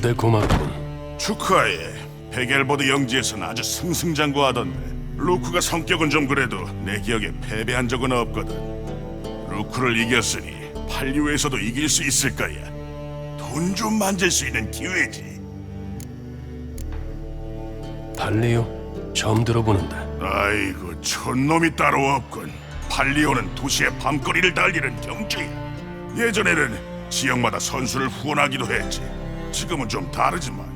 부대 고맙군. 축하해. 베겔보드 영지에서는 아주 승승장구하던데. 루크가 성격은 좀 그래도 내 기억에 패배한 적은 없거든. 루크를 이겼으니 팔리오에서도 이길 수 있을 거야. 돈 좀 만질 수 있는 기회지. 발리오 처음 들어보는데. 아이고 촌놈이 따로 없군. 팔리오는 도시의 밤거리를 달리는 경주야. 예전에는 지역마다 선수를 후원하기도 했지. 지금은 좀 다르지만.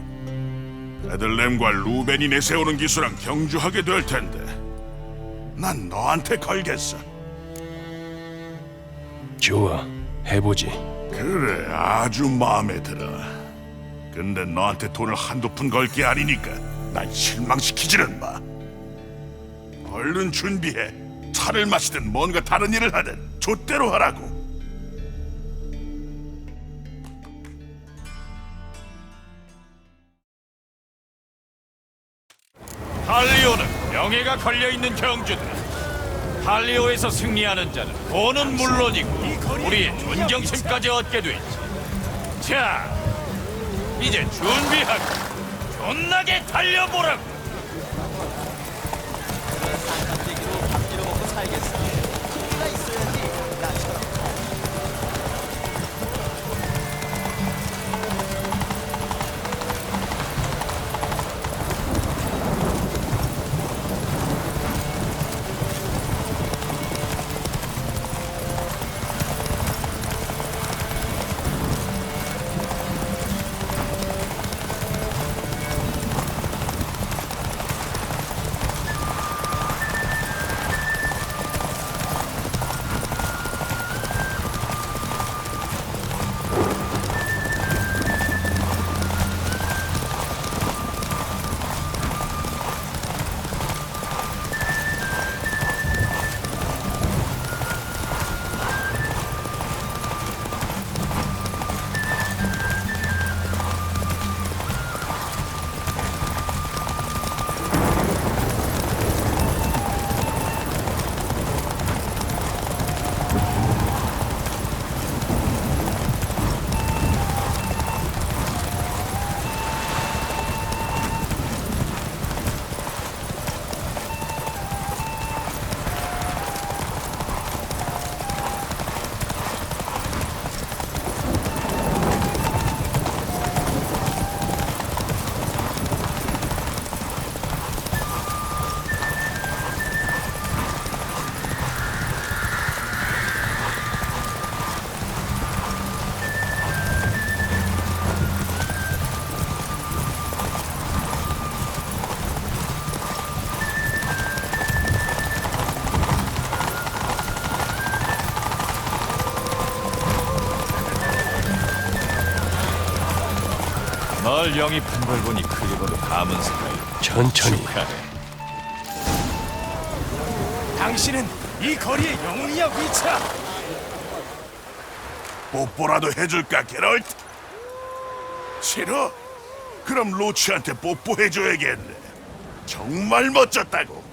베들렘과 루벤이 내세우는 기수랑 경주하게 될 텐데. 난 너한테 걸겠어. 좋아, 해보지. 그래, 아주 마음에 들어. 근데 너한테 돈을 한두 푼 걸 게 아니니까 난 실망시키지는 마. 얼른 준비해. 차를 마시든 뭔가 다른 일을 하든 좆대로 하라고. 명예가 걸려있는 경주다. 할리오에서 승리하는 자는 돈은 물론이고 우리의 존경심까지 얻게 되지. 자, 이제 준비하고 존나게 달려보라고. 널 영입한 걸 보니 클리버도 감은 스타일. 천천히. 축하해. 당신은 이 거리의 영웅이야 위차 뽀뽀라도 해줄까, 게롤트? 싫어? 그럼 로치한테 뽀뽀해줘야겠네. 정말 멋졌다고.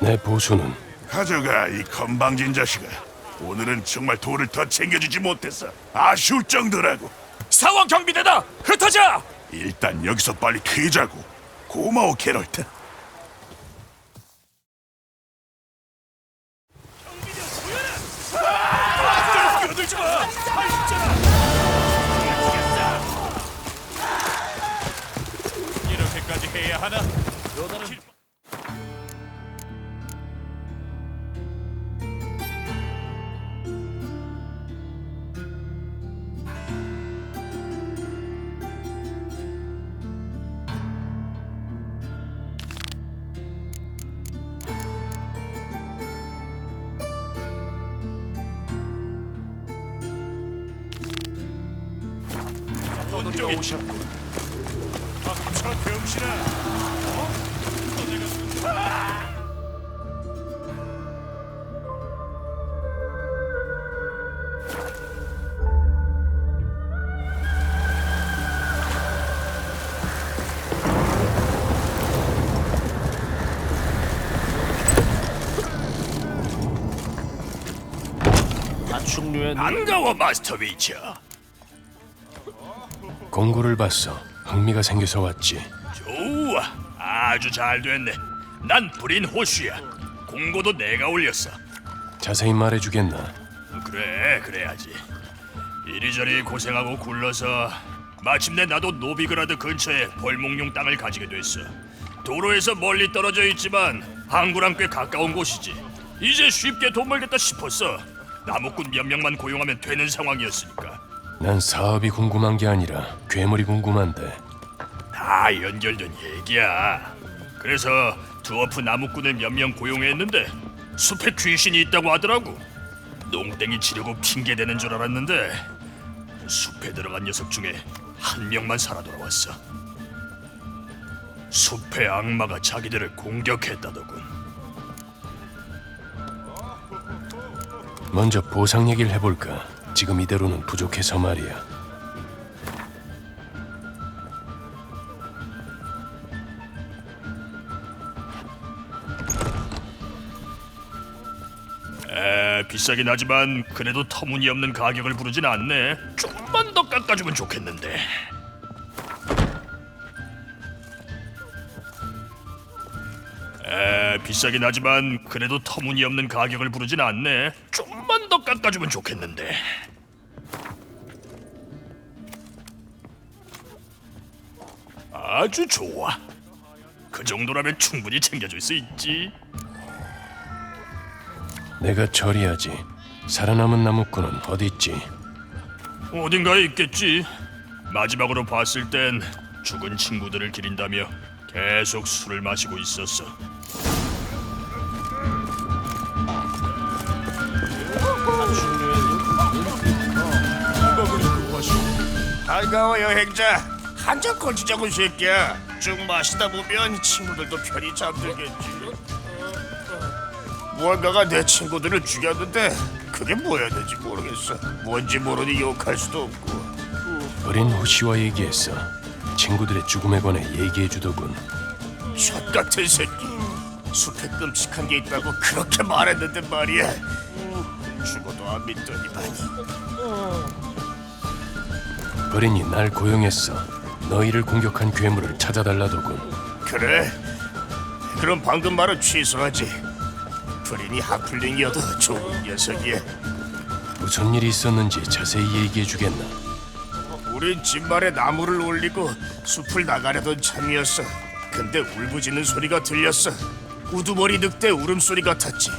내 보수는 가져가, 이 건방진 자식아. 오늘은 정말 돈을 더 챙겨주지 못해서 아쉬울 정도라고. 상황 경비대다 흩어져 일단 여기서 빨리 튀자고. 고마워, 게롤트. 살있잖아 이렇게까지 해야 하나? 이쪽에 오셨군. 닥쳐 병신아. 어? 다충류의 반가워 마스터 위쳐 공고를 봤어. 흥미가 생겨서 왔지. 좋아, 아주 잘 됐네. 난 불인 호슈야. 공고도 내가 올렸어. 자세히 말해주겠나? 그래, 그래야지. 이리저리 고생하고 굴러서 마침내 나도 노비그라드 근처에 벌목용 땅을 가지게 됐어. 도로에서 멀리 떨어져 있지만 항구랑 꽤 가까운 곳이지. 이제 쉽게 돈 벌겠다 싶었어. 나무꾼 몇 명만 고용하면 되는 상황이었으니까. 난 사업이 궁금한 게 아니라 괴물이 궁금한데. 다 연결된 얘기야. 그래서 두어프 나무꾼을 몇 명 고용했는데 숲에 귀신이 있다고 하더라고. 농땡이 치려고 핑계 대는 줄 알았는데 숲에 들어간 녀석 중에 한 명만 살아 돌아왔어. 숲의 악마가 자기들을 공격했다더군. 먼저 보상 얘기를 해볼까? 지금 이대로는 부족해서 말이야. 에, 비싸긴 하지만 그래도 터무니없는 가격을 부르진 않네. 조금만 더 깎아주면 좋겠는데. 에, 비싸긴 하지만 그래도 터무니없는 가격을 부르진 않네. 조금만 더 깎아주면 좋겠는데. 아주 좋아. 그 정도라면 충분히 챙겨줄 수 있지. 내가 처리하지. 살아남은 나무꾼은 어디 있지? 어딘가에 있겠지. 마지막으로 봤을 땐 죽은 친구들을 기린다며 계속 술을 마시고 있었어. 반가워 여행자. 한잔 걸치자고 이 새끼야. 쭉 마시다 보면 친구들도 편히 잠들겠지. 무언가가 내 친구들을 죽였는데 그게 뭐였는지 모르겠어. 뭔지 모르니 욕할 수도 없고. 어린 호시와 얘기했어. 친구들의 죽음에 관해 얘기해 주더군. 젖 같은 새끼. 숲에 끔찍한 게 있다고 그렇게 말했는데 말이야. 죽어도 안 믿더니만 어린이 날 고용했어. 너희를 공격한 괴물을 찾아달라더군. 그래? 그럼 방금 말은 취소하지 프린이 하플링이어도 좋은 녀석이야 무슨 일이 있었는지 자세히 얘기해 주겠나? 우린 집말에 나무를 올리고 숲을 나가려던 참이었어. 근데 울부짖는 소리가 들렸어. 우두머리 늑대 울음소리 같았지.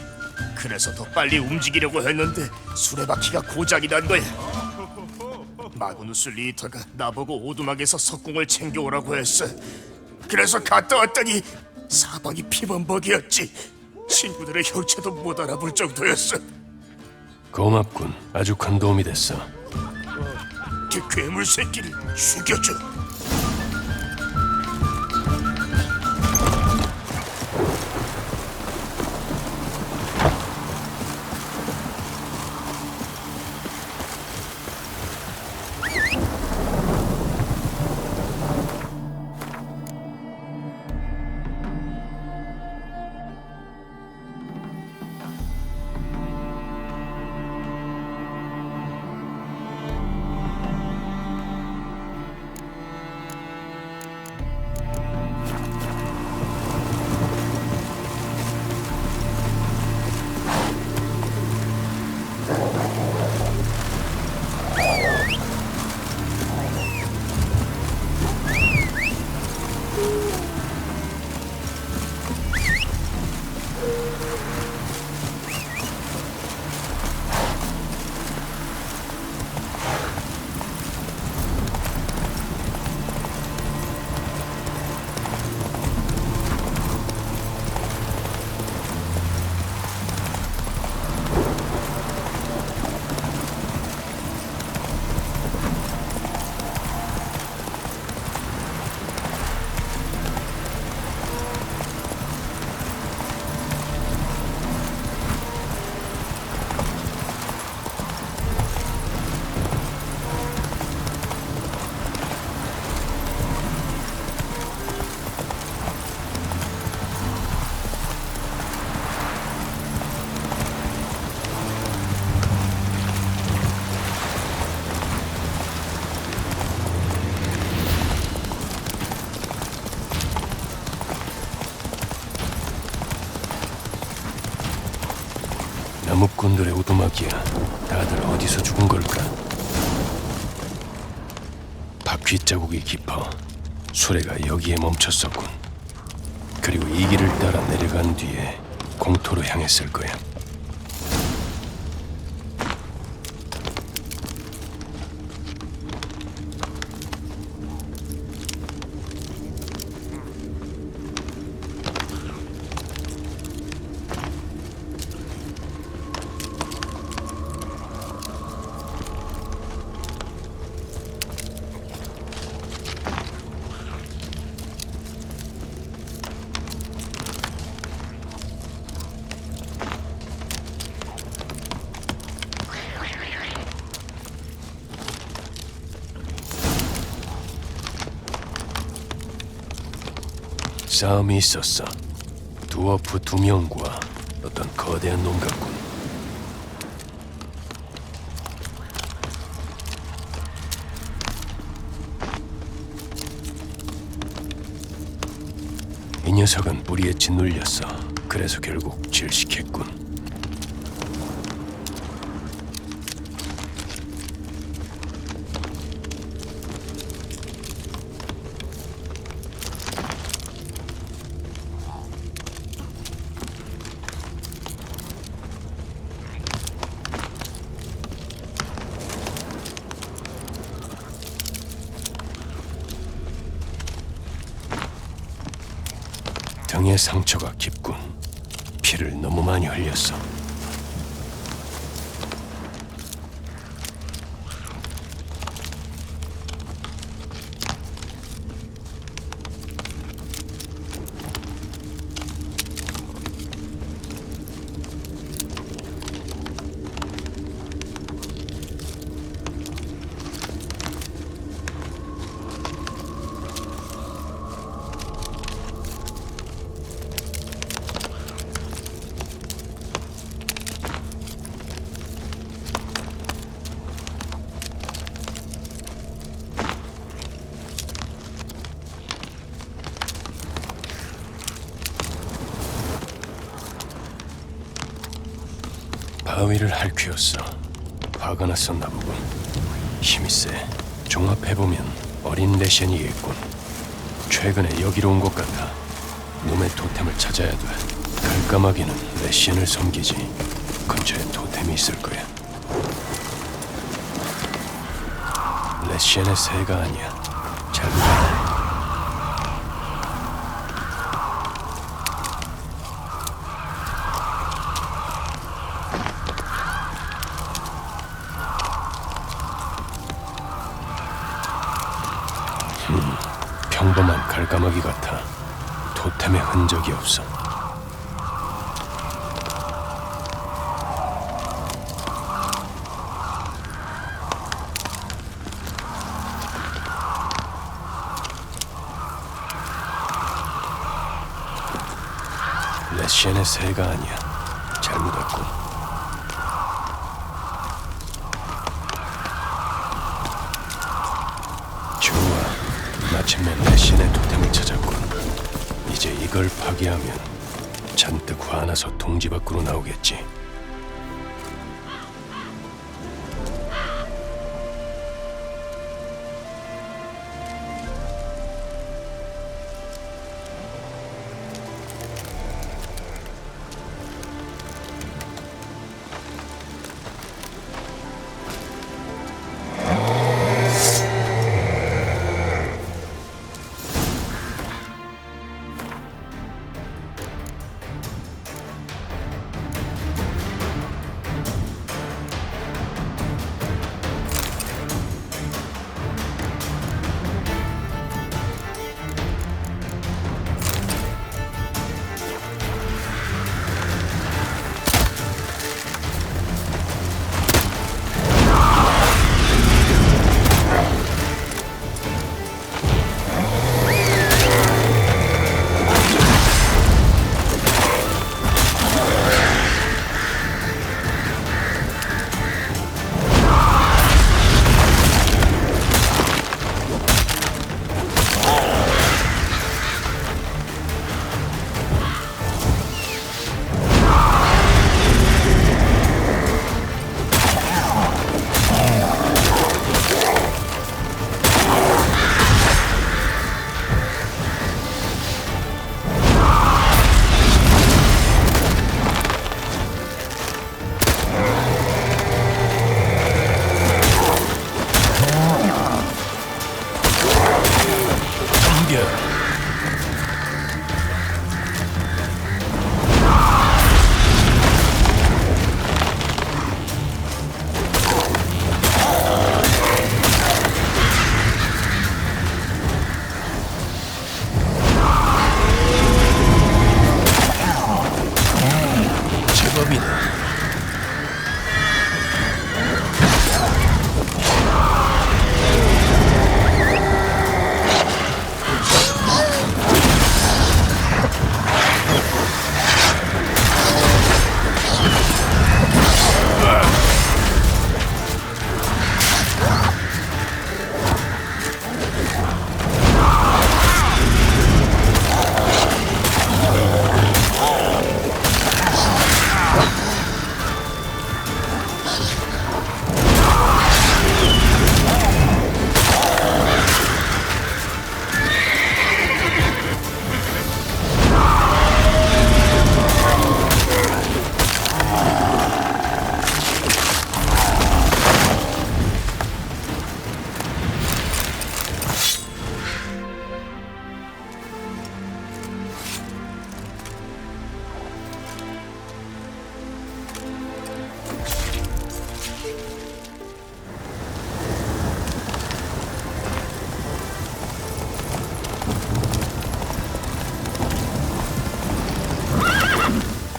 그래서 더 빨리 움직이려고 했는데 수레바퀴가 고장이 난 거야. 마그누스 리터가 나보고 오두막에서 석궁을 챙겨오라고 했어. 그래서 갔다 왔더니 사방이 피범벅이었지. 친구들의 형체도 못 알아볼 정도였어. 고맙군. 아주 큰 도움이 됐어. 그 괴물 새끼를 죽여줘. 어디서 죽은 걸까? 바퀴 자국이 깊어 수레가 여기에 멈췄었군. 그리고 이 길을 따라 내려간 뒤에 공토로 향했을 거야. 싸움이 있었어. 두어프 두 명과 어떤 거대한 놈 같군. 이 녀석은 뿌리에 짓눌렸어. 그래서 결국 질식했군. 등의 상처가 깊군. 피를 너무 많이 흘렸어. 바위를 핥히었어. 화가 났었나 보군. 힘이 세. 종합해보면 어린 레션이겠군. 최근에 여기로 온 것 같아. 놈의 토템을 찾아야 돼. 깔까마귀는 레션을 섬기지. 근처에 토템이 있을 거야. 레션의 새가 아니야. 잘 봐. 평범한 갈까마귀 같아. 토템의 흔적이 없어. 레시엔의 새가 아니야. 이걸 파괴하면 잔뜩 화나서 동지 밖으로 나오겠지.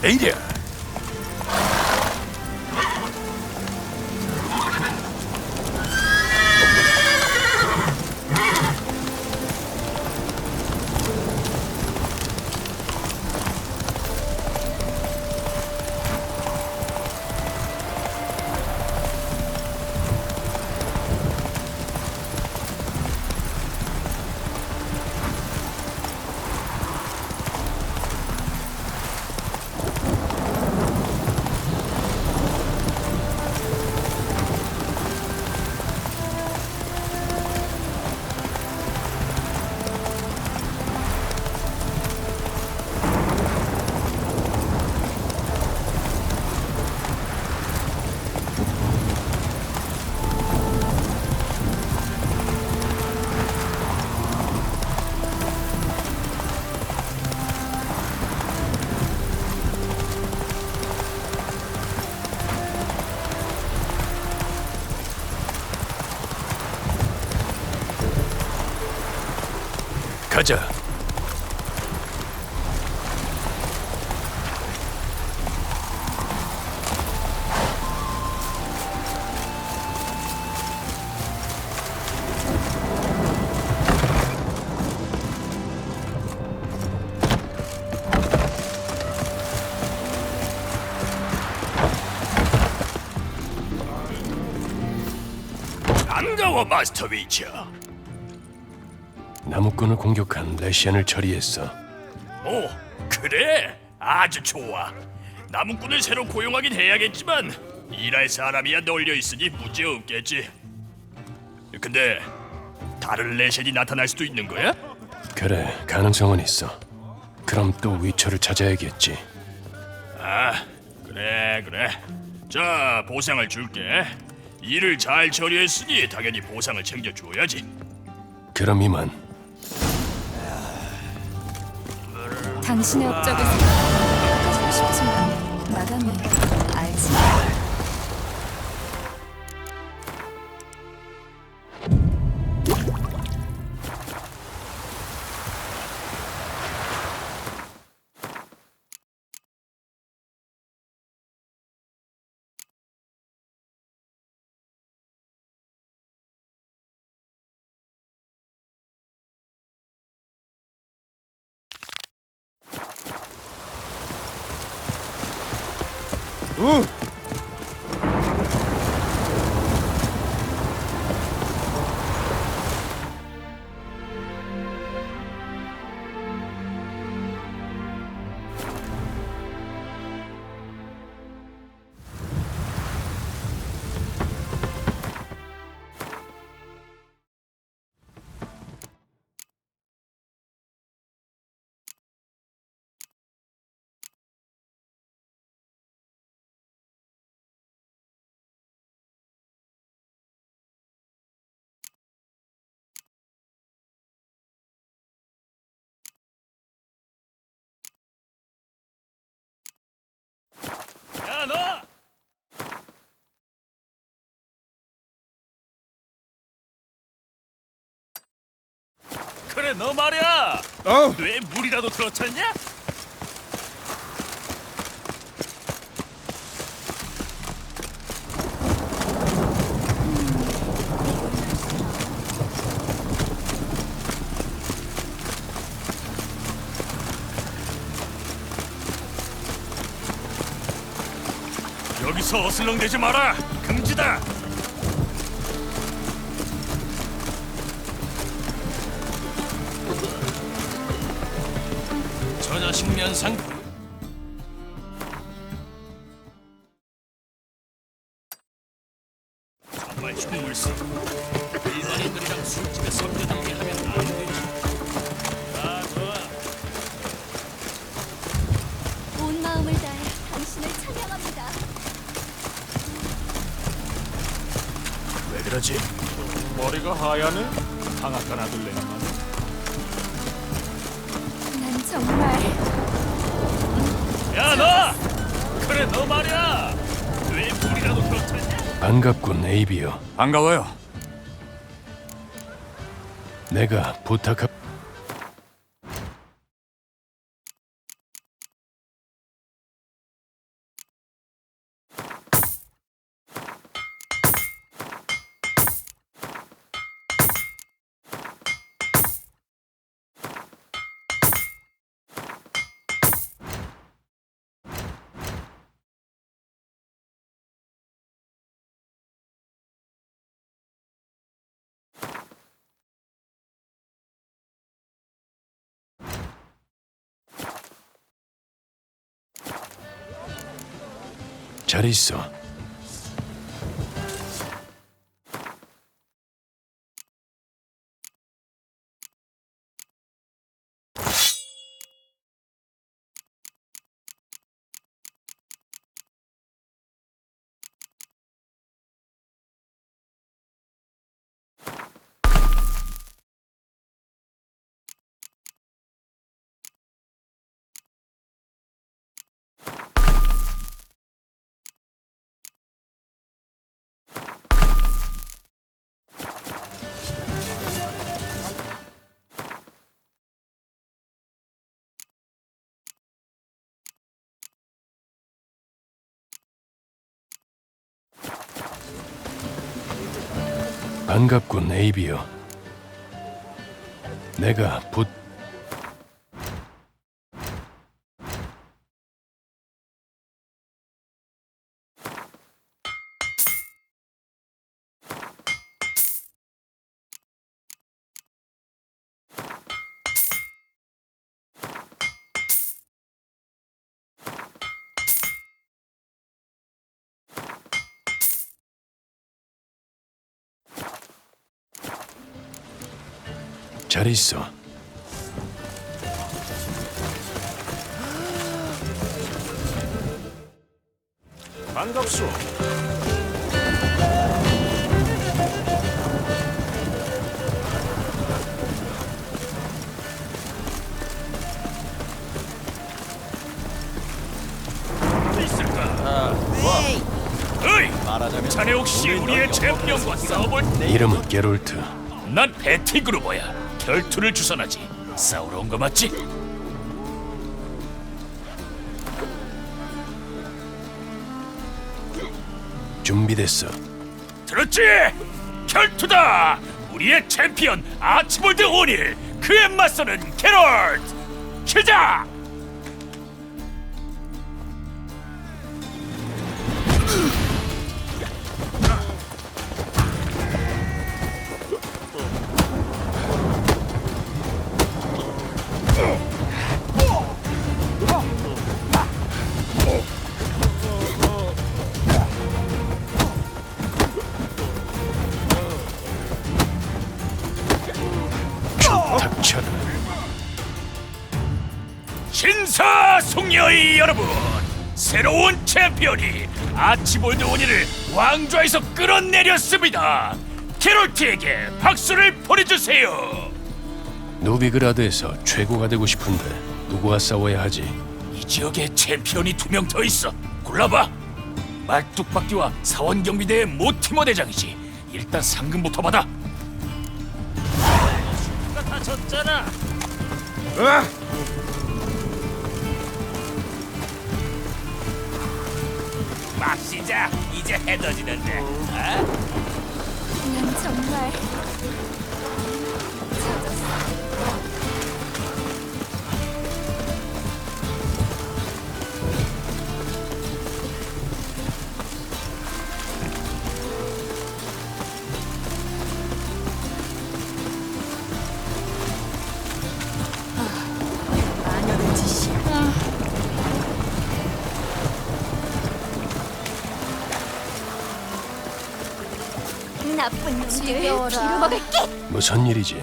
에 가자. 반가워 마스터 위쳐. 나무꾼을 공격한 레시안을 처리했어. 오, 그래? 아주 좋아. 나무꾼을 새로 고용하긴 해야겠지만 일할 사람이야 널려 있으니 문제 없겠지. 근데 다른 레션이 나타날 수도 있는 거야? 그래, 가능성은 있어. 그럼 또 위처를 찾아야겠지. 아, 그래 그래. 자, 보상을 줄게. 일을 잘 처리했으니 당연히 보상을 챙겨줘야지. 그럼 이만. 당신의 업적에서 가지고 싶지만 마감이 야, 그래, 너 말이야. 어, 뇌에 물이라도 들어찼냐? 여기서 어슬렁대지 마라. 금지다. 전화 식면상 에이비어. 반가워요. 내가 부탁할 잘 있어. 반갑군, 에이비어. 내가 붓 잘 있어. 반갑소. 어이! 자네 혹시 우리의 챔피언과 싸워볼 이름은 게롤트. 난 베티 그루버야. 결투를 주선하지. 싸우러 온 거 맞지? 준비됐어. 들었지? 결투다! 우리의 챔피언 아치볼드 오닐 그에 맞서는 캐롤 시작! 여러분 새로운 챔피언이 아치볼드 오니를 왕좌에서 끌어내렸습니다. 캐롤트에게 박수를 보내주세요. 노비그라드에서 최고가 되고 싶은데 누구와 싸워야 하지? 이 지역에 챔피언이 두 명 더 있어. 골라봐. 말뚝박기와 사원경비대의 모티머 대장이지. 일단 상금부터 받아. 다 졌잖아. 막시 이제 해더지는데 난 정말 빌어먹을게 무슨 일이지?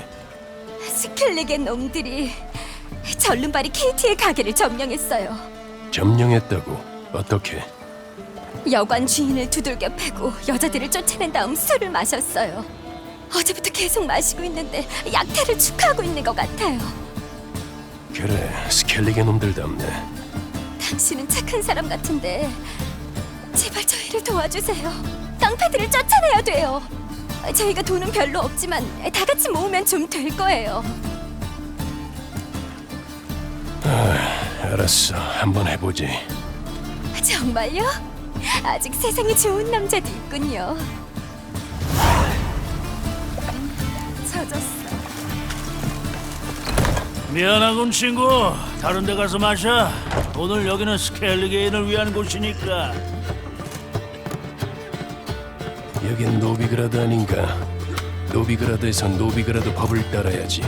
스켈리게 놈들이 전륜발이 KT의 가게를 점령했어요 점령했다고. 어떻게? 여관 주인을 두들겨 패고 여자들을 쫓아낸 다음 술을 마셨어요 어제부터 계속 마시고 있는데 약탈을 축하하고 있는 것 같아요 그래, 스켈리게 놈들답네. 당신은 착한 사람 같은데 제발 저희를 도와주세요 깡패들을 쫓아내야 돼요 저희가 돈은 별로 없지만 다 같이 모으면 좀 될 거예요 알았어, 한번 해보지. 정말요? 아직 세상에 좋은 남자도 있군요. 젖었어. 미안하군 친구 다른 데 가서 마셔 오늘 여기는 스켈리게인을 위한 곳이니까 여긴 노비그라드 아닌가? 노비그라드에서 노비그라드 법을 따라야지.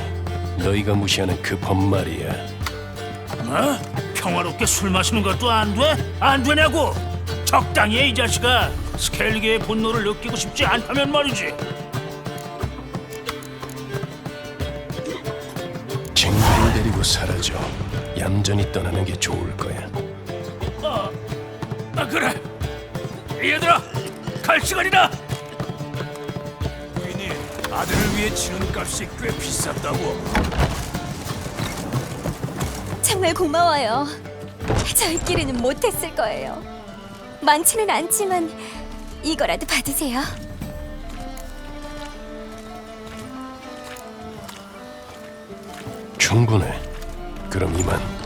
너희가 무시하는 그 법 말이야. 어? 평화롭게 술 마시는 것도 안 돼? 안 되냐고 적당히 해 이 자식아. 스켈리게의 분노를 느끼고 싶지 않다면 말이지. 친구를 데리고 사라져 얌전히 떠나는 게 좋을 거야. 아 그래. 얘들아, 갈 시간이다. 아들을 위해 치는 값이 꽤 비쌌다고. 정말 고마워요. 저희끼리는 못했을 거예요. 많지는 않지만 이거라도 받으세요. 충분해. 그럼 이만